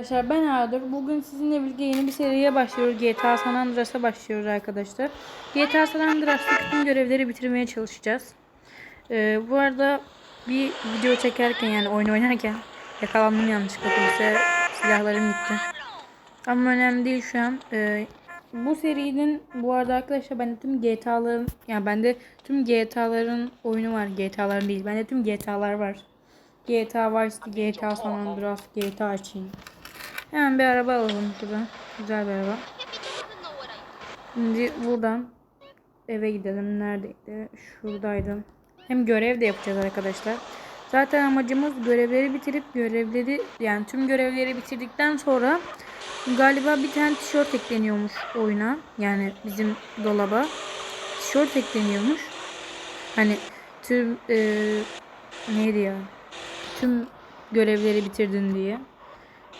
Arkadaşlar ben Ardur. Bugün sizinle birlikte yeni bir seriye başlıyoruz. GTA San Andreas'a başlıyoruz arkadaşlar. GTA San Andreas'ta bütün görevleri bitirmeye çalışacağız. Ee, bu arada bir video çekerken yani oyun oynarken yakalandım yanlışlıkla polise silahlarım gitti. Ama önemli değil şu an. Ee, bu serinin bu arada arkadaşlar bende tüm GTA'ların yani bende tüm GTA'ların oyunu var. GTA'ların değil. Bende tüm GTA'lar var. GTA Vice GTA San Andreas, GTA Çin. Hemen bir araba alalım şuradan. Güzel bir araba. Şimdi buradan eve gidelim. Neredeydi? Şuradaydı. Hem görev de yapacağız arkadaşlar. Zaten amacımız görevleri bitirip görevleri yani tüm görevleri bitirdikten sonra galiba bir tane tişört ekleniyormuş oyuna. Yani bizim dolaba. Tişört ekleniyormuş. Hani tüm eee neydi ya? Tüm görevleri bitirdin diye.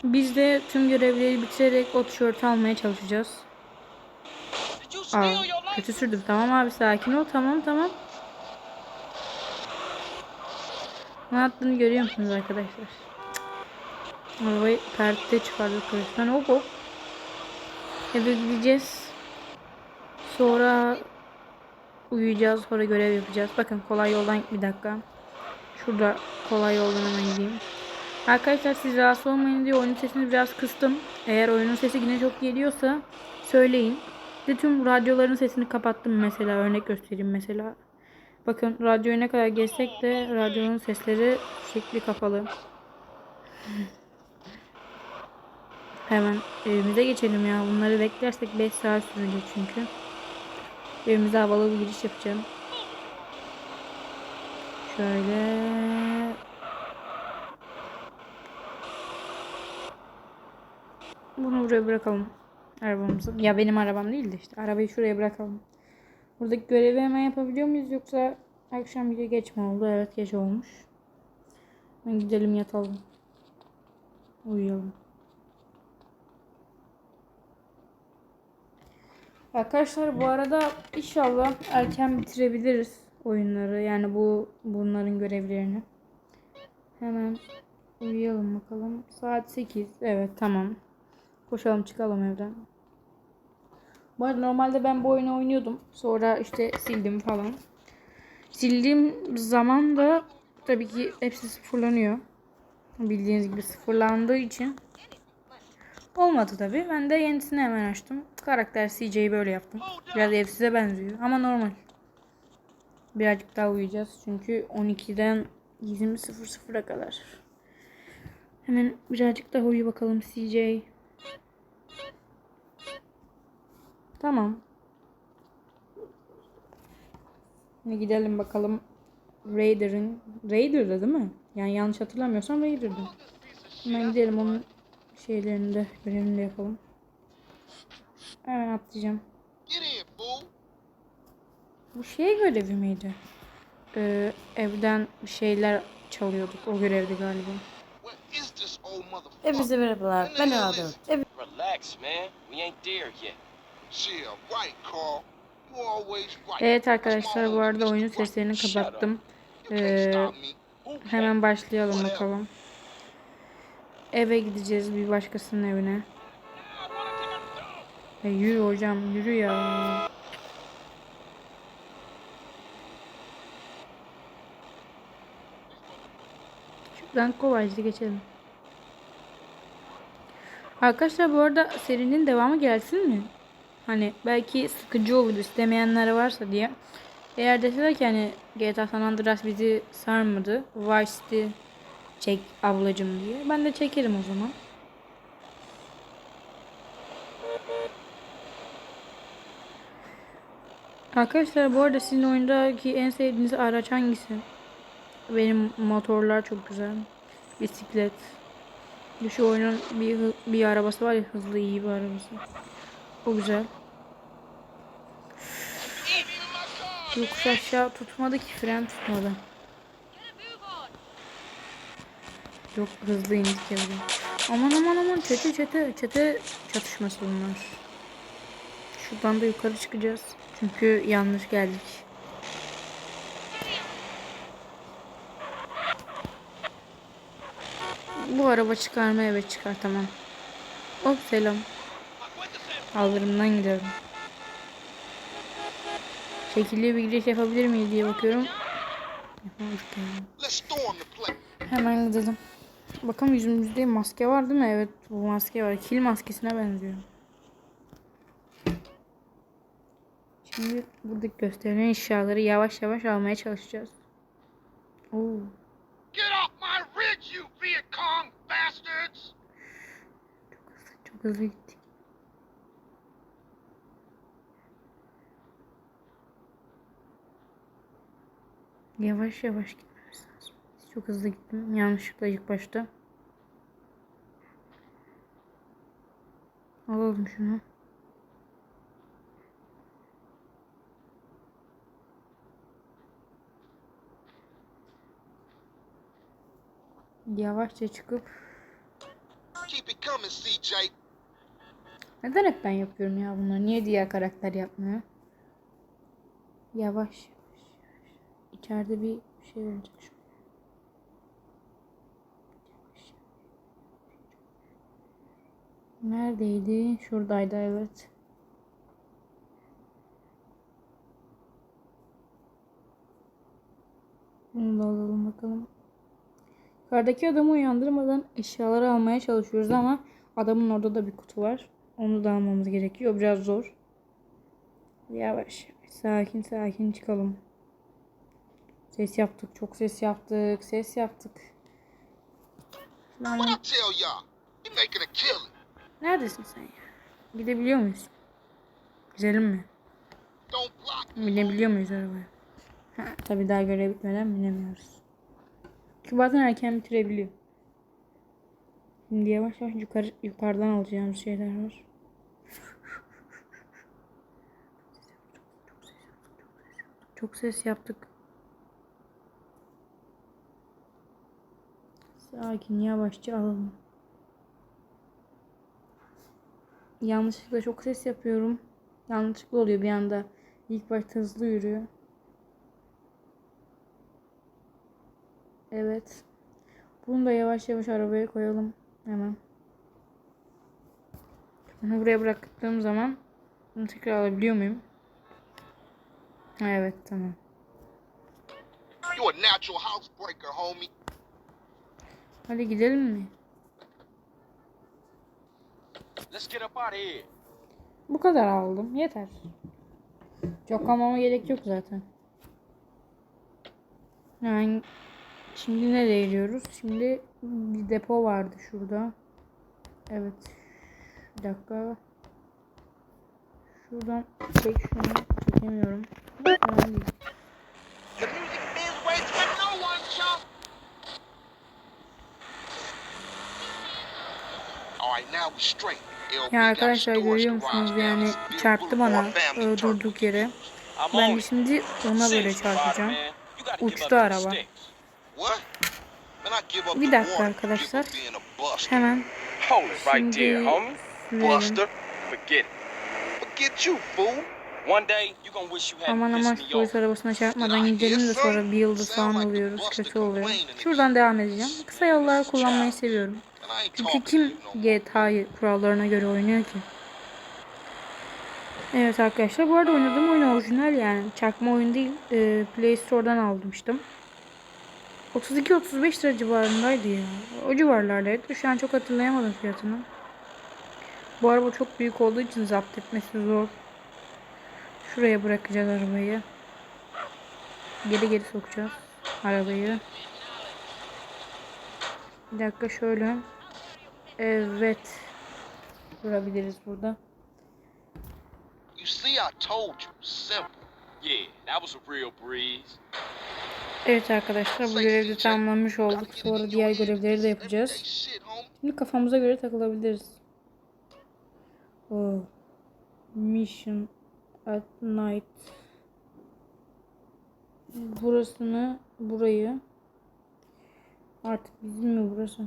Biz de tüm görevleri bitirerek o tişörtü almaya çalışacağız. Aa, kötü sürdüm. Tamam abi sakin ol. Tamam tamam. Ne yaptığını görüyor musunuz arkadaşlar? Arabayı perte çıkardık resmen. Hop hop. Eve gideceğiz. Sonra uyuyacağız. Sonra görev yapacağız. Bakın kolay yoldan bir dakika. Şurada kolay yoldan hemen gideyim. Arkadaşlar siz rahatsız olmayın diye oyunun sesini biraz kıstım. Eğer oyunun sesi yine çok geliyorsa söyleyin. De tüm radyoların sesini kapattım mesela. Örnek göstereyim mesela. Bakın radyoya ne kadar geçsek de radyonun sesleri şekli kapalı. Hemen evimize geçelim ya. Bunları beklersek 5 saat sürecek çünkü. Evimize havalı bir giriş yapacağım. Şöyle Bunu buraya bırakalım. Arabamızı. Ya benim arabam değil de işte. Arabayı şuraya bırakalım. Buradaki görevi hemen yapabiliyor muyuz yoksa akşam bir geç mi oldu? Evet geç olmuş. Ben gidelim yatalım. Uyuyalım. Arkadaşlar bu arada inşallah erken bitirebiliriz oyunları. Yani bu bunların görevlerini. Hemen uyuyalım bakalım. Saat 8. Evet tamam. Koşalım çıkalım evden. Bu arada normalde ben bu oyunu oynuyordum. Sonra işte sildim falan. Sildiğim zaman da tabii ki hepsi sıfırlanıyor. Bildiğiniz gibi sıfırlandığı için olmadı tabii. Ben de yenisini hemen açtım. Karakter CJ'yi böyle yaptım. Biraz evsize benziyor ama normal. Birazcık daha uyuyacağız. Çünkü 12'den 20.00'a kadar. Hemen birazcık daha uyu bakalım CJ. Tamam. Şimdi gidelim bakalım Raider'ın Raider'da değil mi? Yani yanlış hatırlamıyorsam Raider'da. Hemen gidelim onun şeylerini de görevini de yapalım. Hemen atlayacağım. Bu şey görevi miydi? Ee, evden bir şeyler çalıyorduk. O görevdi galiba. Hepinize merhabalar. Ben. Evet, Relax, man. We ain't there yet. Evet arkadaşlar bu arada oyunun seslerini kapattım. Ee, hemen başlayalım bakalım. Eve gideceğiz bir başkasının evine. E, yürü hocam yürü ya. Şuradan kolayca geçelim. Arkadaşlar bu arada serinin devamı gelsin mi? Hani belki sıkıcı olur istemeyenler varsa diye. Eğer deseler ki hani GTA San Andreas bizi sarmadı. Vice City çek ablacım diye. Ben de çekerim o zaman. Arkadaşlar bu arada sizin oyundaki en sevdiğiniz araç hangisi? Benim motorlar çok güzel. Bisiklet. Şu oyunun bir, bir arabası var ya hızlı iyi bir arabası. O güzel. Yokuş aşağı tutmadı ki fren tutmadı. Çok hızlı indik evde. Aman aman aman çete çete çete çatışması bunlar. Şuradan da yukarı çıkacağız. Çünkü yanlış geldik. Bu araba çıkarma evet çıkar tamam. Hop selam. Kaldırımdan gidiyorum. Şekilli bir giriş yapabilir miyiz diye bakıyorum. Hemen gidelim. Bakalım yüzümüzde maske var değil mi? Evet bu maske var. Kil maskesine benziyor. Şimdi buradaki gösterilen eşyaları yavaş yavaş almaya çalışacağız. Oo, Get off my ridge, you Viet Cong bastards! çok hızlı gittik. Yavaş yavaş gitmemiz lazım. Çok hızlı gittim. Yanlışlıkla ilk başta. Alalım şunu. Yavaşça çıkıp. Neden hep ben yapıyorum ya bunları? Niye diğer karakter yapmıyor? Yavaş. İçeride bir şey olacak şu. Neredeydi? Şuradaydı evet. Bunu da alalım bakalım. Yukarıdaki adamı uyandırmadan eşyaları almaya çalışıyoruz ama adamın orada da bir kutu var. Onu da almamız gerekiyor. Biraz zor. Yavaş. Sakin sakin çıkalım. Ses yaptık. Çok ses yaptık. Ses yaptık. Lan, neredesin sen ya? Gidebiliyor muyuz? Gidelim mi? Binebiliyor muyuz arabaya? Ha, tabii daha görev bitmeden binemiyoruz. Çünkü bazen erken bitirebiliyor. Şimdi yavaş yavaş yukarı, yukarıdan alacağımız şeyler var. Çok ses yaptık. Sakin yavaşça alalım. Yanlışlıkla çok ses yapıyorum. Yanlışlıkla oluyor bir anda. İlk başta hızlı yürüyor. Evet. Bunu da yavaş yavaş arabaya koyalım. Hemen. Bunu buraya bıraktığım zaman bunu tekrar alabiliyor muyum? Evet tamam. You a natural housebreaker, homie. Hadi gidelim mi? Let's get up out of here. Bu kadar aldım. Yeter. Çok almama gerek yok zaten. Yani şimdi nereye gidiyoruz? Şimdi bir depo vardı şurada. Evet. Bir dakika. Şuradan çek şunu. Çekemiyorum. Önemli değil. The music is waits for no one, chump. All right, now we straight. LB Ya arkadaşlar görüyor musunuz yani çarptı bana e, durduk yere. Ben de şimdi ona böyle çarpacağım. Uçtu araba. Bir dakika arkadaşlar. Hemen Şimdi- Aman aman polis arabasına çarpmadan gidelim de sonra bir yıldız falan alıyoruz. Kötü oluyor. Şuradan devam edeceğim. Kısa yollar kullanmayı seviyorum. Çünkü kim. GTA'yı kurallarına göre oynuyor ki? Evet arkadaşlar bu arada oynadığım oyun orijinal yani. Çakma oyun değil. Ee, Play Store'dan almıştım. 32-35 lira civarındaydı ya. O civarlardaydı. Şu an çok hatırlayamadım fiyatını. Bu araba çok büyük olduğu için zapt etmesi zor. Şuraya bırakacağız arabayı. Geri geri sokacağız arabayı. Bir dakika şöyle. Evet. Durabiliriz burada. You see, I told you. Simple. Yeah, that was a real breeze. Evet arkadaşlar bu görevi de tamamlamış olduk. Sonra diğer görevleri de yapacağız. Şimdi kafamıza göre takılabiliriz. Oh. Mission at night. Burasını, burayı. Artık bizim mi burası?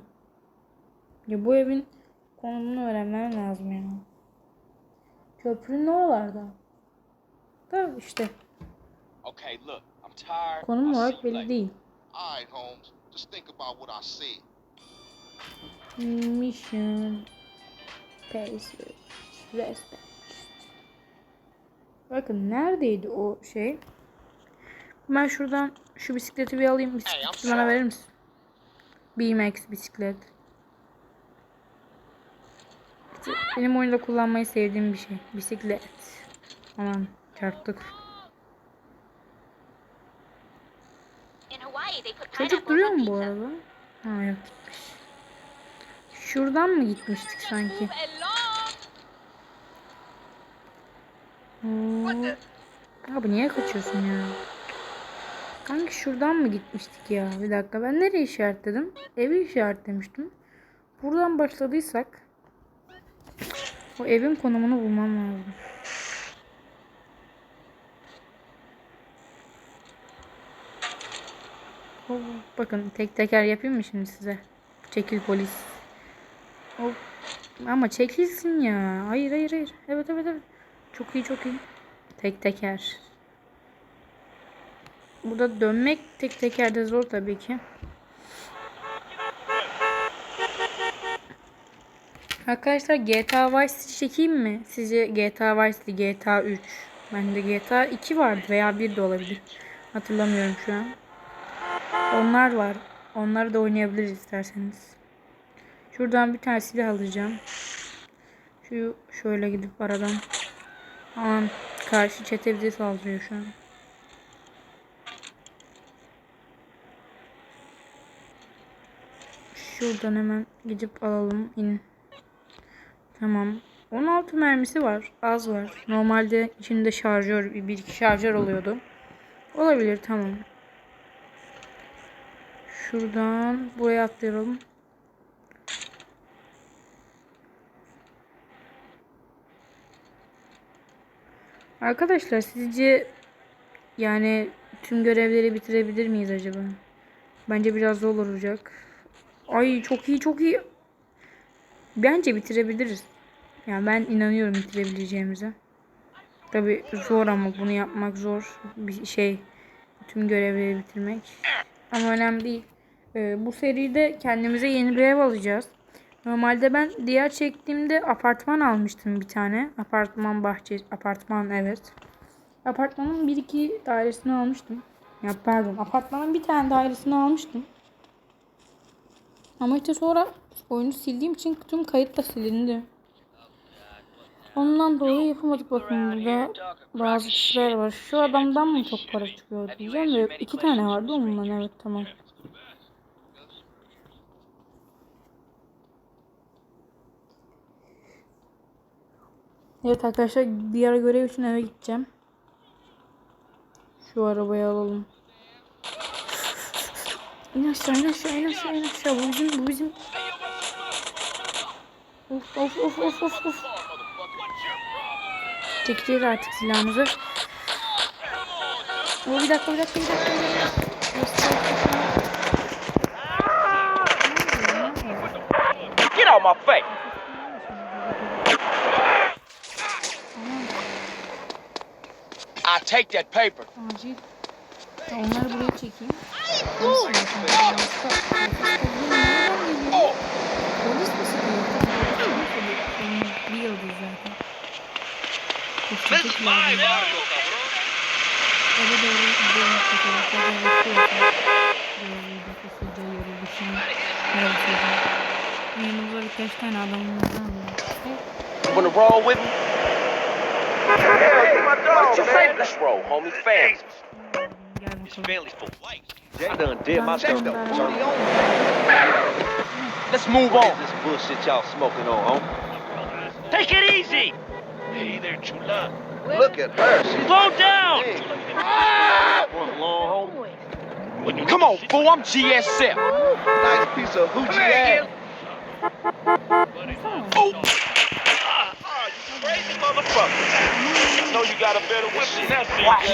Ya bu evin konumunu öğrenmem lazım ya. Köprünün oralarda. Da işte Okay, look, I'm tired. konum olarak belli değil. All right, Holmes. Just think about what I said. Mission. Space. Respect. Bakın neredeydi o şey? Ben şuradan şu bisikleti bir alayım. Bisikleti bana verir misin? BMX bisiklet. Benim oyunda kullanmayı sevdiğim bir şey. Bisiklet. Aman çarptık. Çocuk duruyor mu bu arada? Ha yok gitmiş. Şuradan mı gitmiştik sanki? Oo. Abi niye kaçıyorsun ya? Kanki şuradan mı gitmiştik ya? Bir dakika ben nereye işaretledim? Evi işaretlemiştim. Buradan başladıysak o evin konumunu bulmam lazım. Hop, bakın tek teker yapayım mı şimdi size? Çekil polis. Hop. Ama çekilsin ya. Hayır hayır hayır. Evet evet evet. Çok iyi çok iyi. Tek teker. Burada dönmek tek tekerde zor tabii ki. Arkadaşlar GTA Vice çekeyim mi? Sizce GTA Vice GTA 3. Bende GTA 2 vardı veya 1 de olabilir. Hatırlamıyorum şu an. Onlar var. Onları da oynayabiliriz isterseniz. Şuradan bir tane silah alacağım. Şu şöyle gidip aradan. Aman karşı çete bize saldırıyor şu an. Şuradan hemen gidip alalım. İn. Tamam. 16 mermisi var. Az var. Normalde içinde şarjör, bir iki şarjör oluyordu. Olabilir tamam. Şuradan buraya atlayalım. Arkadaşlar sizce yani tüm görevleri bitirebilir miyiz acaba? Bence biraz zor olacak. Ay çok iyi çok iyi. Bence bitirebiliriz. Yani ben inanıyorum bitirebileceğimize. Tabi zor ama bunu yapmak zor bir şey. Tüm görevleri bitirmek. Ama önemli değil. Ee, bu seride kendimize yeni bir ev alacağız. Normalde ben diğer çektiğimde apartman almıştım bir tane. Apartman bahçe, apartman evet. Apartmanın bir iki dairesini almıştım. Ya pardon, apartmanın bir tane dairesini almıştım. Ama işte sonra oyunu sildiğim için tüm kayıt da silindi. Ondan dolayı yapamadık bakın burada bazı kişiler var. Şu adamdan mı çok para çıkıyor diyeceğim de iki tane vardı ondan evet tamam. Evet arkadaşlar ara görev için eve gideceğim. Şu arabayı alalım. İn aşağı in aşağı in aşağı in aşağı. Bu bizim bu bizim. Of of of of of of. Çekeceğiz artık silahımızı. O bir dakika bir dakika bir dakika. Bir dakika. Get out my face. I take that paper. Acil. Onları buraya çekeyim. Polis mi? Başka- başka kolları nereden geliyor? Polis mi sıkıyor? Benim bir yıldız zaten. Koşacak lazım. Eve doğru gidelim. Fotoğraflara bakıyoruz. Böyle bir kısaca yoruluşum. Merhaba çocuğum. Yanımıza birkaç tane adamımızdan var. You wanna roll with me? What's your favorite? Let's roll, homie. Fast. Gel bakalım. Fairly full. Jay done did my stuff though. Turn it on. Let's move What on. is this bullshit y'all smoking on, homie? Take it easy. Hey there, chula. Look at her. She's Slow down. Hey. Run along. Come on, fool. I'm GSF. nice piece of hoochie ass. Oh. Crazy motherfucker. Know you got a better whip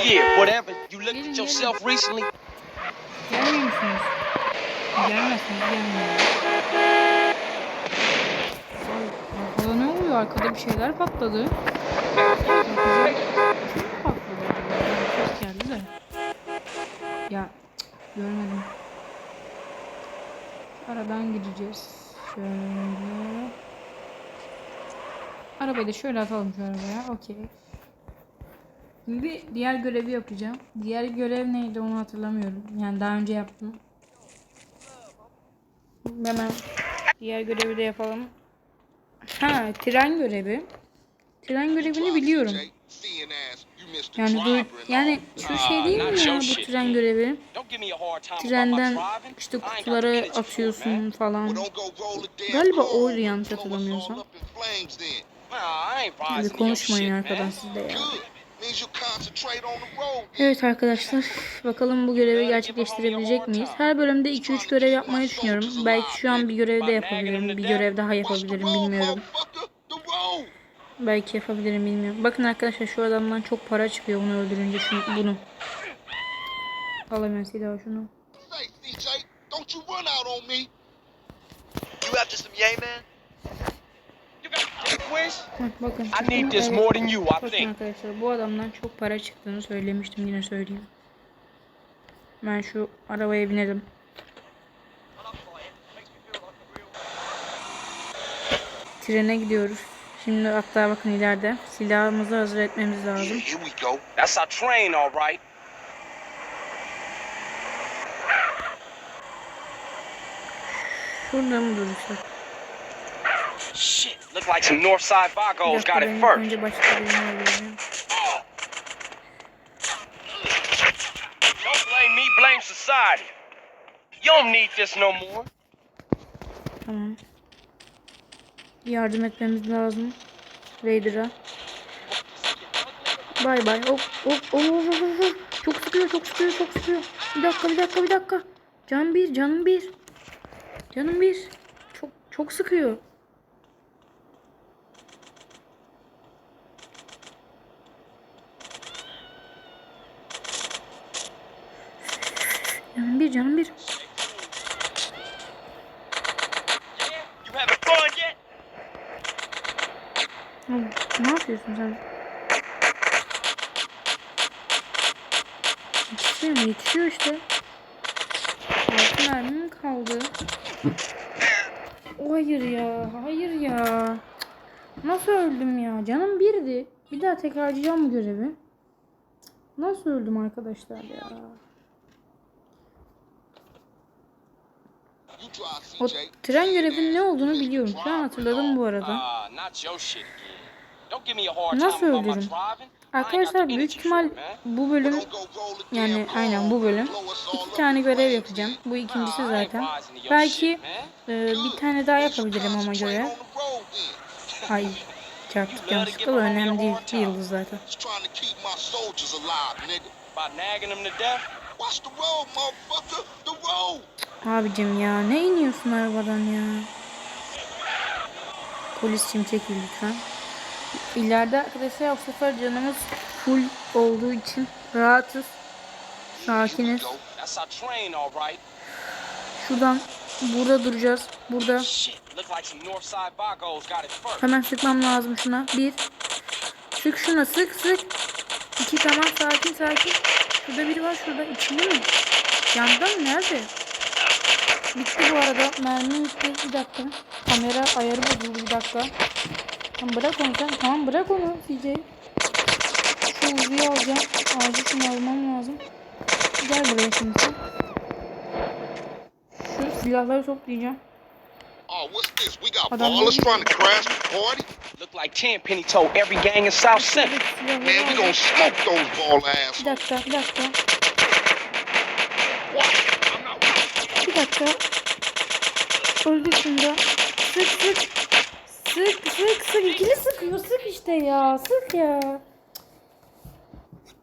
Yeah, whatever. You looked at yourself recently. Gelmiyor musunuz? Arkada bir şeyler patladı. Şey patladı acaba? Geldi de. Ya görmedim. Aradan gideceğiz. Şöyle. Arabayı da şöyle atalım şu arabaya. Okey. Şimdi diğer görevi yapacağım. Diğer görev neydi onu hatırlamıyorum. Yani daha önce yaptım. Hemen diğer görevi de yapalım. Ha, tren görevi. Tren görevini biliyorum. Yani du yani şu şey değil mi ya bu tren görevi? Trenden işte kutuları atıyorsun falan. Galiba oydu yanlış hatırlamıyorsam. Hadi konuşmayın arkadan. Good. Means you concentrate on the road. Evet arkadaşlar bakalım bu görevi gerçekleştirebilecek miyiz? Her bölümde 2-3 görev yapmayı düşünüyorum. Belki şu an bir görev de yapabilirim. Bir görev daha yapabilirim bilmiyorum. Belki yapabilirim bilmiyorum. Bakın arkadaşlar şu adamdan çok para çıkıyor bunu öldürünce şunu, bunu. Alamıyorum silahı şunu. Don't you run out on me. You after some yay, man? Bakın. I need this more than you, I think. arkadaşlar bu adamdan çok para çıktığını söylemiştim yine söyleyeyim. Ben şu arabaya binelim. Trene gidiyoruz. Şimdi hatta bakın ileride silahımızı hazır etmemiz lazım. Here we go. That's our train, all right. Şurada mı durursak? Shit, look like some Northside Vagos got it first. Don't blame me, blame society. You don't need this no more. Tamam. Yardım etmemiz lazım. Raider'a. Bay bay. Hop hop, hop. Çok sıkıyor çok sıkıyor çok sıkıyor. Bir dakika bir dakika bir dakika. Can bir canım bir. Canım bir. Çok çok sıkıyor. Canım bir canım bir. You having fun yet? Oğlum, Sen? Yetişiyor? Yetişiyor işte. Altı mermi mi kaldı? Hayır ya. Hayır ya. Nasıl öldüm ya? Canım birdi. Bir daha tekrarlayacağım bu görevi. Nasıl öldüm arkadaşlar ya? O tren görevinin ne olduğunu biliyorum. An hatırladım bu arada. Nasıl öldürürüm? Arkadaşlar büyük ihtimal bu bölüm yani aynen bu bölüm iki tane görev yapacağım. Bu ikincisi zaten. Belki e, bir tane daha yapabilirim ama then. Ay çarptık yanlışlıkla da önemli değil. Bir yıldız zaten. Abicim ya ne iniyorsun arabadan ya? Polisçim çekil lütfen. İleride arkadaşlar bu sefer canımız full olduğu için rahatız. Sakiniz. Şuradan burada duracağız. Burada. Hemen sıkmam lazım şuna. Bir. Sık şuna sık sık. İki tamam sakin sakin. Şurada biri var şurada. İçinde mi? Yanda mı? Nerede? Bitti bu arada. Mermi bitti. Bir dakika. Kamera ayarı bozuldu bir dakika. Tamam bırak onu sen. Tamam bırak onu CJ. Şu uzuyu alacağım. Acil şunu almam lazım. Gel buraya şimdi sen. Şu silahları toplayacağım. Oh, what's this? We got Adam ballers trying to crash the party? Look like Tenpenny told every gang in South Central. Man, we gonna smoke those ball ass. Bir dakika, bir dakika. Bir dakika. Öldü şunda. Sık sık. Sık sık sık. İkili sıkıyor. Sık işte ya. Sık ya.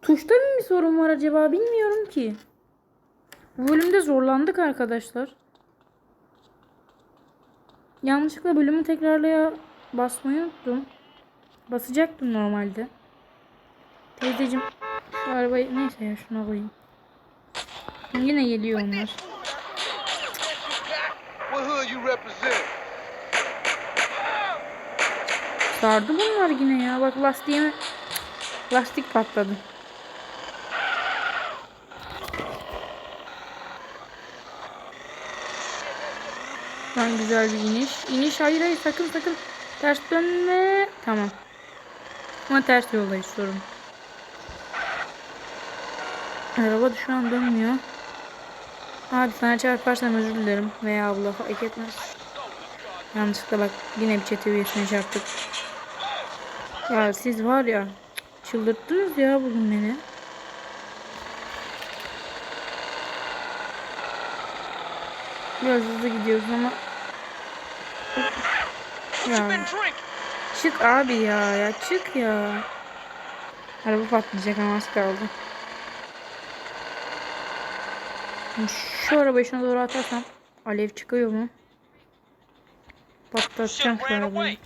Tuşta mı bir sorun var acaba bilmiyorum ki. Bu bölümde zorlandık arkadaşlar. Yanlışlıkla bölümü tekrarlaya basmayı unuttum. Basacaktım normalde. Teyzeciğim şu arabayı neyse ya şuna koyayım. Yine geliyor onlar. What hood you represent? Sardı bunlar yine ya. Bak lastiğimi lastik patladı. Lan güzel bir iniş. İniş hayır hayır sakın sakın. Ters dönme. Tamam. Ama ters yoldayız sorun. Araba da şu an dönmüyor. Abi sana çarparsam özür dilerim. Veya abla fark etmez. Yanlışlıkla bak yine bir çete üyesine çarptık. Ya siz var ya çıldırttınız ya bugün beni. Biraz hızlı gidiyoruz ama ya çık abi ya ya çık ya. Araba patlayacak ama az kaldı. Şu arabayı şuna doğru atarsam alev çıkıyor mu? Patlatacağım şu arabayı.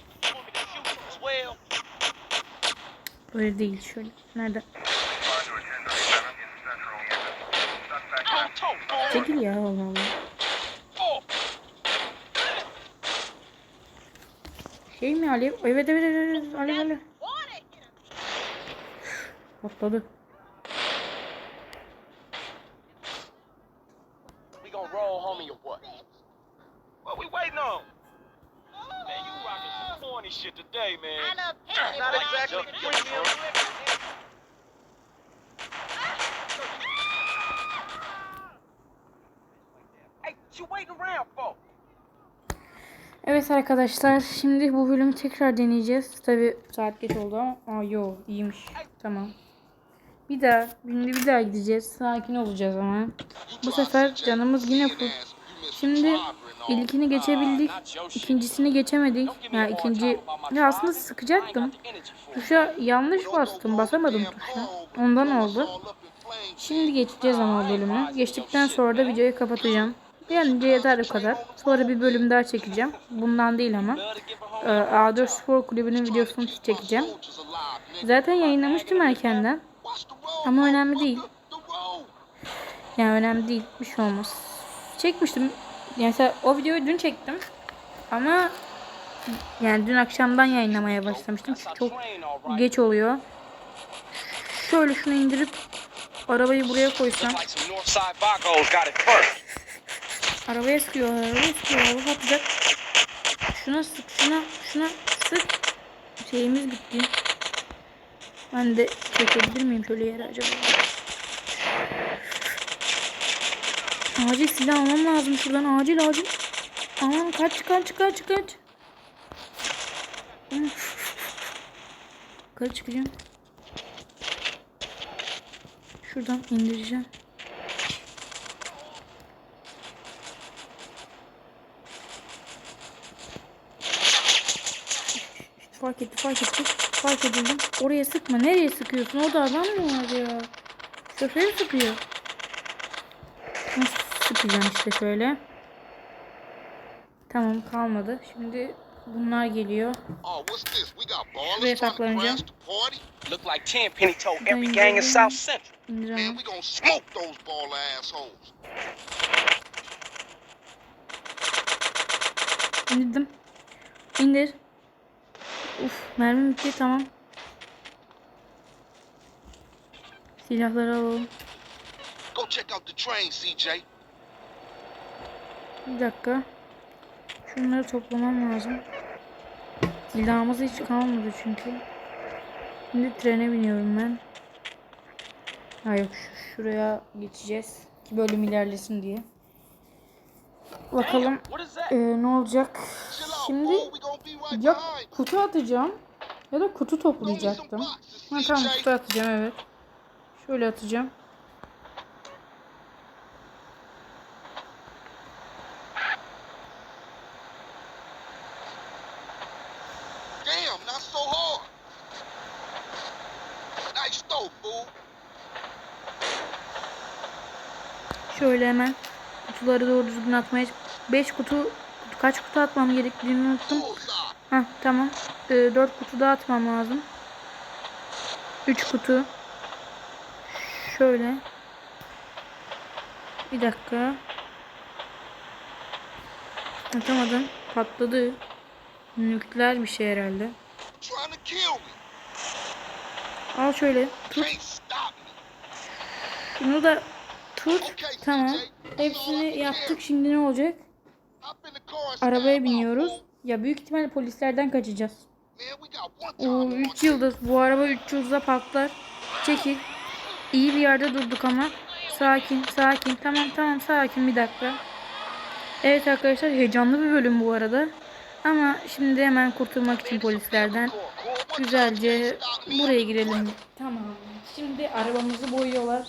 Böyle değil şöyle. Nerede? Çekil ya Allah Allah. Şey mi alev? Evet evet evet, alev alev. Patladı. we gonna roll homie or what? What we waiting on? Man, you rocking some corny shit today, man. I love picking Not boys. exactly premium. Hey, what you waiting around for? Evet arkadaşlar şimdi bu bölümü tekrar deneyeceğiz. Tabi saat geç oldu ama aa yo iyiymiş. Tamam. Bir daha şimdi bir daha gideceğiz. Sakin olacağız ama. Bu sefer canımız yine full. Şimdi ilkini geçebildik. ikincisini geçemedik. Ya ikinci ya aslında sıkacaktım. Tuşa yanlış bastım. Basamadım tuşa. Ondan oldu. Şimdi geçeceğiz ama bölümü. Geçtikten sonra da videoyu kapatacağım. Yani yeter bu kadar. Sonra bir bölüm daha çekeceğim. Bundan değil ama. Ee, A4 Spor Kulübü'nün videosunu çekeceğim. Zaten yayınlamıştım erkenden. Ama önemli değil. Yani önemli değil. Bir şey olmaz. Çekmiştim. Yani o videoyu dün çektim. Ama yani dün akşamdan yayınlamaya başlamıştım. Çünkü çok geç oluyor. Şöyle şunu indirip arabayı buraya koysam. Like some Northside Vagos got it first. Arabaya sıkıyor, arabaya sıkıyor, araba patlayacak. Şuna sık, şuna, şuna sık. Şeyimiz bitti. Ben de çekebilir miyim şöyle yere acaba? Acil silah almam lazım şuradan, acil acil. Aman kaç, kaç, kaç, kaç. Yukarı çıkacağım. Şuradan indireceğim. Fark etti, fark etti. Fark edildim. Oraya sıkma. Nereye sıkıyorsun? Orada adam mı var ya? Şoför sıkıyor. Nasıl sıkacağım işte şöyle. Tamam kalmadı. Şimdi bunlar geliyor. Oh, to saklanacağım. Look like Tenpenny told every gang in South Central. İndir Man, ama. we gonna smoke those baller assholes. İndirdim. İndir. Uf mermi bitti tamam. Silahları alalım. Go check out the train, CJ. Bir dakika. Şunları toplamam lazım. Silahımız hiç kalmadı çünkü. Şimdi trene biniyorum ben. Ha yok şu- şuraya geçeceğiz. Ki bölüm ilerlesin diye. Bakalım ee, ne olacak. Şimdi fool. Kutu atacağım ya da kutu toplayacaktım. Ha tamam kutu atacağım evet. Şöyle atacağım. Şöyle hemen kutuları doğru düzgün atmaya 5 kutu kaç kutu atmam gerektiğini unuttum. Hah tamam. 4 kutu daha atmam lazım. 3 kutu. Şöyle. Bir dakika. Atamadım. Patladı. Nükleer bir şey herhalde. Al şöyle. Tut. Şunu da tut. Tamam. Hepsini yaptık. Şimdi ne olacak? Arabaya biniyoruz. Ya büyük ihtimalle polislerden kaçacağız. On 3 yıldız. Bu araba 3 yıldıza patlar. Çekil. İyi bir yerde durduk ama. Sakin, sakin. Tamam, tamam, sakin bir dakika. Evet arkadaşlar heyecanlı bir bölüm bu arada. Ama şimdi hemen kurtulmak için polislerden güzelce buraya girelim. Tamam. Şimdi arabamızı boyuyorlar.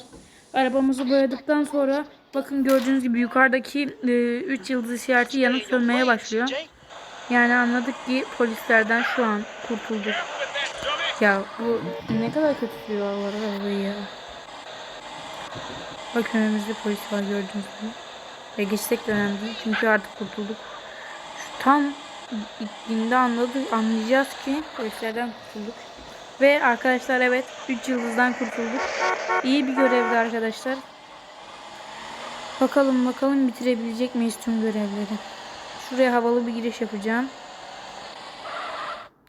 Arabamızı boyadıktan sonra bakın gördüğünüz gibi yukarıdaki 3 yıldız işareti yanıp sönmeye başlıyor. Yani anladık ki polislerden şu an kurtulduk. Ya bu ne kadar kötü arabaları arabayı ya. Bakın önümüzde polis var gördüğünüz gibi. Ve geçsek de önemli değil çünkü artık kurtulduk. Şu tam gittiğinde anladık, anlayacağız ki polislerden kurtulduk. Ve arkadaşlar evet 3 yıldızdan kurtulduk. İyi bir görevdi arkadaşlar. Bakalım bakalım bitirebilecek miyiz tüm görevleri. Şuraya havalı bir giriş yapacağım.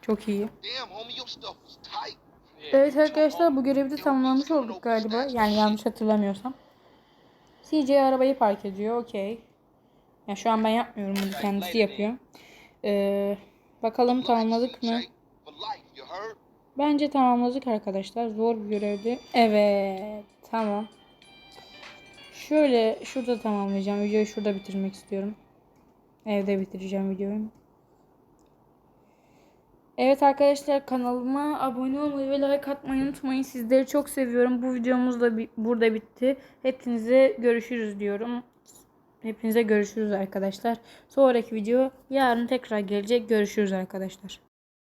Çok iyi. Evet arkadaşlar bu görevi de tamamlamış olduk galiba. Yani yanlış hatırlamıyorsam. CJ arabayı park ediyor. Okey. Ya şu an ben yapmıyorum bunu kendisi yapıyor. Ee, bakalım tamamladık mı? Bence tamamladık arkadaşlar. Zor bir görevdi. Evet. Tamam. Şöyle şurada tamamlayacağım. Videoyu şurada bitirmek istiyorum. Evde bitireceğim videoyu. Evet arkadaşlar kanalıma abone olmayı ve like atmayı unutmayın. Sizleri çok seviyorum. Bu videomuz da burada bitti. Hepinize görüşürüz diyorum. Hepinize görüşürüz arkadaşlar. Sonraki video yarın tekrar gelecek. Görüşürüz arkadaşlar.